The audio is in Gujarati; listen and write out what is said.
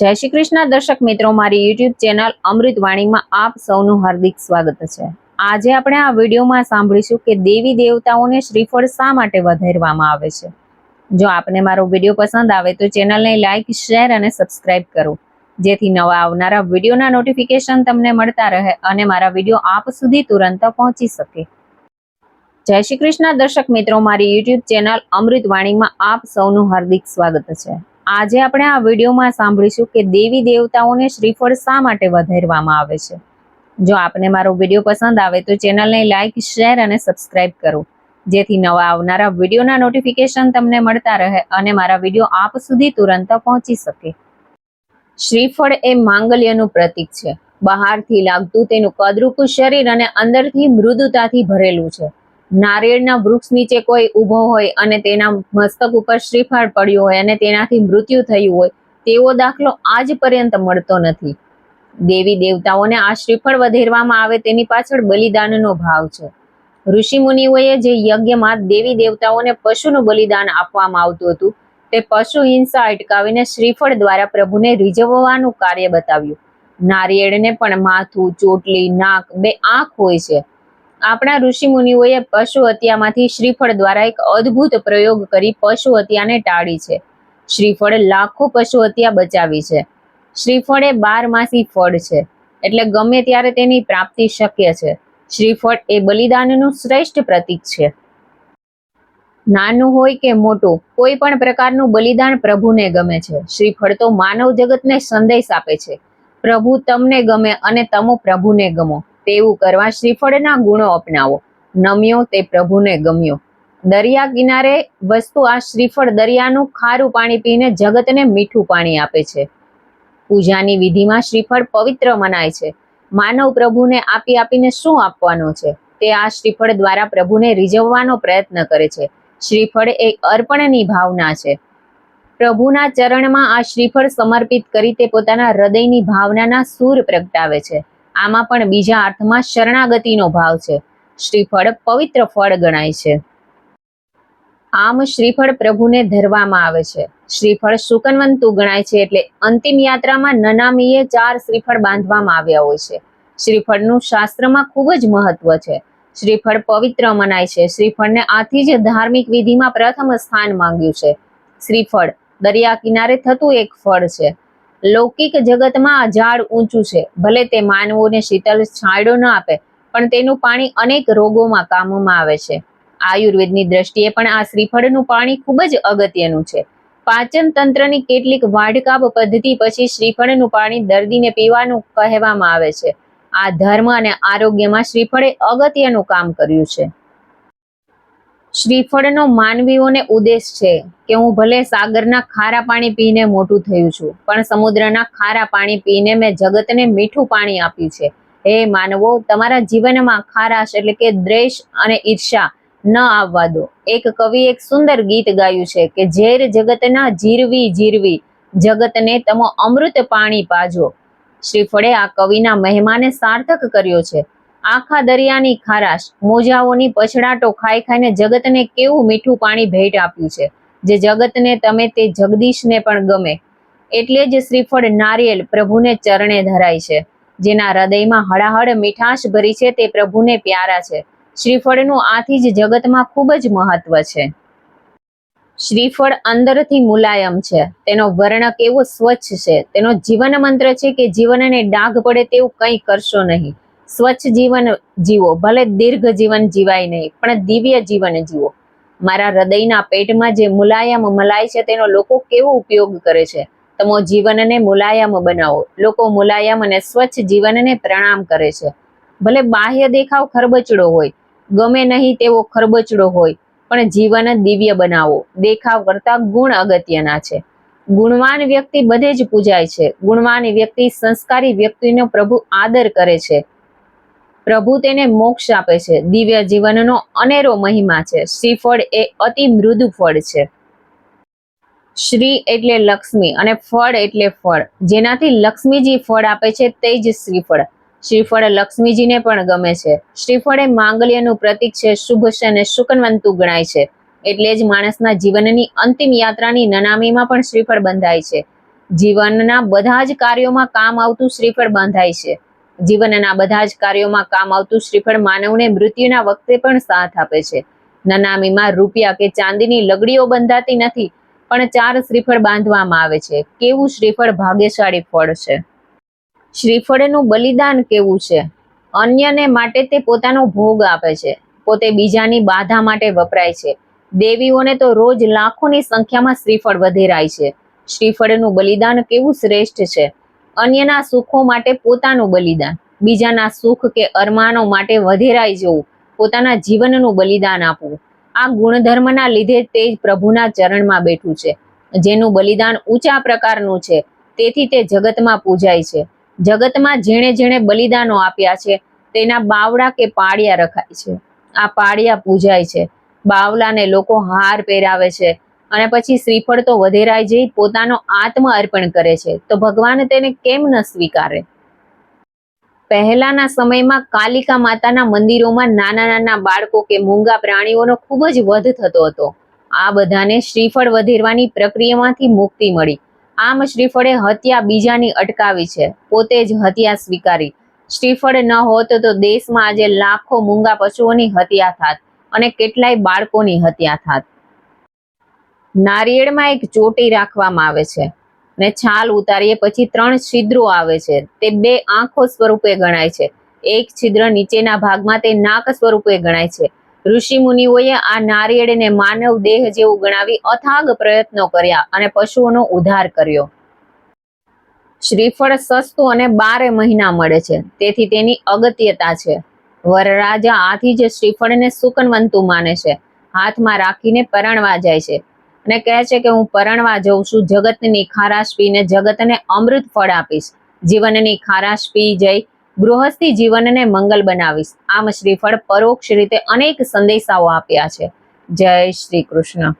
જય શ્રી કૃષ્ણ. દર્શક મિત્રો, મારી યુટ્યુબ ચેનલ અમૃતવાણીમાં આપ સૌનું હાર્દિક સ્વાગત છે. આજે આપણે આ વિડીયોમાં સાંભળીશું કે દેવી દેવતાઓને શ્રીફળ શા માટે વધારવામાં આવે છે. જો આપને મારો વીડિયો પસંદ આવે તો ચેનલને લાઇક શેર અને સબસ્ક્રાઇબ કરો. જેથી નવા આવનારા વિડીયોના નોટિફિકેશન તમને મળતા રહે અને મારા વીડિયો આપ સુધી તુરંત પહોંચી શકે. જય શ્રી કૃષ્ણ. દર્શક મિત્રો, મારી યુટ્યુબ ચેનલ અમૃતવાણીમાં આપ સૌનું હાર્દિક સ્વાગત છે. આજે આપણે આ વિડીયોમાં સાંભળીશું કે દેવી દેવતાઓને શ્રીફળ શા માટે વધારવામાં આવે છે. જો આપને મારો વીડિયો પસંદ આવે તો ચેનલને લાઇક શેર અને સબસ્ક્રાઇબ કરો. જેથી નવા આવનારા વિડીયોના નોટિફિકેશન તમને મળતા રહે અને મારા વીડિયો આપ સુધી તુરંત પહોંચી શકે. શ્રીફળ એ માંગલ્યનું પ્રતીક છે. બહારથી લાગતું તેનું કદરૂપ શરીર અને અંદરથી મૃદુતાથી ભરેલું છે. નારિયેળના વૃક્ષ નીચે કોઈ ઊભો હોય અને તેના મસ્તક ઉપર શ્રીફળ પડ્યું હોય અને તેનાથી મૃત્યુ થયું હોય, તેવો દાખલો આજ પર્યંત મળતો નથી. દેવી દેવતાઓને આ શ્રીફળ વધેરવામાં આવે તેની પાછળ બલિદાનનો ભાવ છે. ઋષિ મુનિઓએ જે યજ્ઞમાં દેવી દેવતાઓને પશુનું બલિદાન આપવામાં આવતું હતું, તે પશુ હિંસા અટકાવીને શ્રીફળ દ્વારા પ્રભુને રીઝવવાનું કાર્ય બતાવ્યું. નારિયેળને પણ માથું, ચોટલી, નાક, બે આંખ હોય છે. આપણા ઋષિ મુનિઓએ પશુ હત્યામાંથી શ્રીફળ દ્વારા એક અદ્ભુત પ્રયોગ કરી પશુ હત્યાને ટાળી છે. શ્રીફળ લાખો પશુ હત્યા બચાવી છે. શ્રીફળ એ બારમાસી ફળ છે, એટલે ગમે ત્યારે તેની પ્રાપ્તિ શક્ય છે. શ્રીફળ એ બલિદાનનું શ્રેષ્ઠ પ્રતીક છે. નાનું હોય કે મોટું, કોઈ પણ પ્રકારનું બલિદાન પ્રભુને ગમે છે. શ્રીફળ તો માનવ જગતને સંદેશ આપે છે. પ્રભુ તમને ગમે અને તમો પ્રભુને ગમો. તેવું કરવા શ્રીફળના ગુણો અપનાવો. નમ્યો તે પ્રભુને ગમ્યો. દરિયા કિનારે વસ્તુ આ શ્રીફળ દરિયાનું ખારું પાણી પીને જગતને મીઠું પાણી આપે છે. પૂજાની વિધિમાં શ્રીફળ પવિત્ર મનાય છે. માનવ પ્રભુને આપી આપીને શું આપવાનો છે? તે આ શ્રીફળ દ્વારા પ્રભુને રીઝવવાનો પ્રયત્ન કરે છે. શ્રીફળ એ અર્પણની ભાવના છે. પ્રભુના ચરણમાં આ શ્રીફળ સમર્પિત કરી તે પોતાના હૃદયની ભાવનાના સૂર પ્રગટાવે છે. આમાં પણ બીજા અર્થમાં શરણાગતિનો ભાવ છે. શ્રીફળ પવિત્ર ફળ ગણાય છે. આમ શ્રીફળ પ્રભુને ધરવામાં આવે છે. શ્રીફળ શુકનવંતુ ગણાય છે એટલે અંતિમ યાત્રામાં નનામીએ ચાર શ્રીફળ બાંધવામાં આવ્યા હોય છે. શ્રીફળનું શાસ્ત્રમાં ખૂબ જ મહત્વ છે. શ્રીફળ પવિત્ર મનાય છે. શ્રીફળને આથી જ ધાર્મિક વિધિમાં પ્રથમ સ્થાન માંગ્યું છે. શ્રીફળ દરિયા કિનારે થતું એક ફળ છે. લૌકિક જગતમાં ઝાડ ઊંચું છે. ભલે તે માનવોને શીતલ છાંયડો ન આપે, પણ તેનું પાણી અનેક રોગોમાં કામમાં આવે છે. આયુર્વેદની દ્રષ્ટિએ પણ આ શ્રીફળનું પાણી ખૂબ જ અગત્યનું છે. પાચન તંત્રની કેટલીક વાઢકાપ પદ્ધતિ પછી શ્રીફળનું પાણી દર્દીને પીવાનું કહેવામાં આવે છે. આ ધર્મ અને આરોગ્યમાં શ્રીફળે અગત્યનું કામ કર્યું છે. શ્રીફળનો માનવીઓને ઉદ્દેશ છે કે હું ભલે સાગરના ખારા પાણી પીને મોટું થયું છું, પણ સમુદ્રના ખારા પાણી પીને મેં જગતને મીઠું પાણી આપ્યું છે. હે માનવો, તમારા જીવનમાં ખારાશ એટલે કે દ્વેષ અને ઈર્ષા ન આવવા દો. એક કવિ એક સુંદર ગીત ગાયું છે કે ઝેર જગતના જીરવી જીરવી, જગતને તમો અમૃત પાણી પાજો. શ્રીફળે આ કવિના મહેમાને સાર્થક કર્યો છે. આખા દરિયાની ખારાશ, મોજાઓની પછડાટો ખાઈ ખાઈને જગતને કેવું મીઠું પાણી ભેટ આપ્યું છે? જે જગતને તમે તે જગદીશને પણ ગમે. એટલે જ શ્રીફળ નારિયેલ પ્રભુને ચરણે ધરાય છે. જેના હૃદયમાં હળાહળ મીઠાશ ભરી છે તે પ્રભુને પ્યારા છે. શ્રીફળનું આથી જ જગતમાં ખૂબ જ મહત્વ છે. શ્રીફળ અંદરથી મુલાયમ છે. તેનો વર્ણ કેવો સ્વચ્છ છે. તેનો જીવન મંત્ર છે કે જીવનને ડાઘ પડે તેવું કંઈ કરશો નહીં. સ્વચ્છ જીવન જીવો, ભલે દીર્ઘ જીવન જીવાય નહીં, પણ દિવ્ય જીવન જીવો. મારા હૃદયના પેટમાં જે મુલાયમ મલાય છે તેનો લોકો કેવો ઉપયોગ કરે છે? તમો જીવનને મુલાયમ બનાવો. લોકો મુલાયમ અને સ્વચ્છ જીવનને પ્રણામ કરે છે. ભલે બાહ્ય દેખાવ ખરબચડો હોય, ગમે નહીં તેવો ખરબચડો હોય, પણ જીવન દિવ્ય બનાવો. દેખાવ કરતા ગુણ અગત્યના છે. ગુણવાન વ્યક્તિ બધે જ પૂજાય છે. ગુણવાન વ્યક્તિ સંસ્કારી વ્યક્તિનો પ્રભુ આદર કરે છે. પ્રભુ તેને મોક્ષ આપે છે. દિવ્ય જીવનનો અનેરો મહિમા છે. શ્રીફળ એ અતિ મૃદુ ફળ છે. શ્રી એટલે લક્ષ્મી અને ફળ એટલે ફળ. જેનાથી લક્ષ્મીજી ફળ આપે છે તે જ શ્રીફળ. શ્રીફળ લક્ષ્મીજીને પણ ગમે છે. શ્રીફળ એ માંગલ્યનું પ્રતીક છે. શુભ છે અને શુકનવંતુ ગણાય છે. એટલે જ માણસના જીવનની અંતિમ યાત્રાની નનામીમાં પણ શ્રીફળ બંધાય છે. જીવનના બધા જ કાર્યોમાં કામ આવતું શ્રીફળ બાંધાય છે. જીવનના બધા જ કાર્યોમાં કામ આવતું શ્રીફળ માનવને મૃત્યુના વખતે પણ સાથ આપે છે. નનામીમાં રૂપિયા કે ચાંદીની લગડીઓ બંધાતી નથી, પણ ચાર શ્રીફળ બાંધવામાં આવે છે. કેવું શ્રીફળ ભાગ્યશાળી ફળ છે? શ્રીફળનું બલિદાન કેવું છે? અન્યને માટે તે પોતાનો ભોગ આપે છે. પોતે બીજાની બાધા માટે વપરાય છે. દેવીઓને તો રોજ લાખોની સંખ્યામાં શ્રીફળ વધેરાય છે. શ્રીફળનું બલિદાન કેવું શ્રેષ્ઠ છે? અન્યના સુખો માટે પોતાનું બલિદાન, બીજાના સુખ કે અરમાનો માટે વધેરાઈ જવું, પોતાના જીવનનું બલિદાન આપવું. આ ગુણધર્મના લીધે તે જ પ્રભુના ચરણમાં બેઠું છે, જેનું બલિદાન ઊંચા પ્રકારનું છે, તેથી તે જગતમાં પૂજાય છે. જગતમાં જેણે જેણે બલિદાનો આપ્યા છે, તેના બાવડા કે પાળિયા રખાય છે. આ પાળિયા પૂજાય છે. બાવલાને લોકો હાર પહેરાવે છે અને પછી શ્રીફળ તો વધેરાઈ જઈ પોતાનો આત્મ અર્પણ કરે છે. તો ભગવાન તેને કેમ ન સ્વીકારે? પહેલાના સમયમાં કાલિકા માતાના મંદિરોમાં નાના નાના બાળકો કે મૂંગા પ્રાણીઓનો ખૂબ જ વધ થતો હતો. આ બધાને શ્રીફળ વધેરવાની પ્રક્રિયામાંથી મુક્તિ મળી. આમ શ્રીફળે હત્યા બીજાની અટકાવી છે. પોતે જ હત્યા સ્વીકારી. શ્રીફળ ન હોત તો દેશમાં આજે લાખો મૂંગા પશુઓની હત્યા થાત અને કેટલાય બાળકોની હત્યા થાત. નારિયેળમાં એક ચોટી રાખવામાં આવે છે ને છાલ ઉતારીએ પછી ત્રણ છિદ્રો આવે છે. તે બે આંખો સ્વરૂપે ગણાય છે. એક છિદ્ર નીચેના ભાગમાં તે નાક સ્વરૂપે ગણાય છે. ઋષિ મુનિઓએ આ નારિયેળને માનવ દેહ જેવું ગણાવી અથાગ પ્રયત્નો કર્યા અને પશુઓનો ઉદ્ધાર કર્યો. શ્રીફળ સસ્તું અને બારે મહિના મળે છે. તેથી તેની અગત્યતા છે. વરરાજા આથી જ શ્રીફળને સુકનવંતું માને છે. હાથમાં રાખીને પરણવા જાય છે. અને કહે છે કે હું પરણવા જઉં છું, જગતની ખારાશ પીને જગતને અમૃત ફળ આપીશ. જીવનની ખારાશ પી જઈ ગૃહસ્થી જીવનને મંગલ બનાવીશ. આમ શ્રીફળ પરોક્ષ રીતે અનેક સંદેશાઓ આપ્યા છે. જય શ્રી કૃષ્ણ.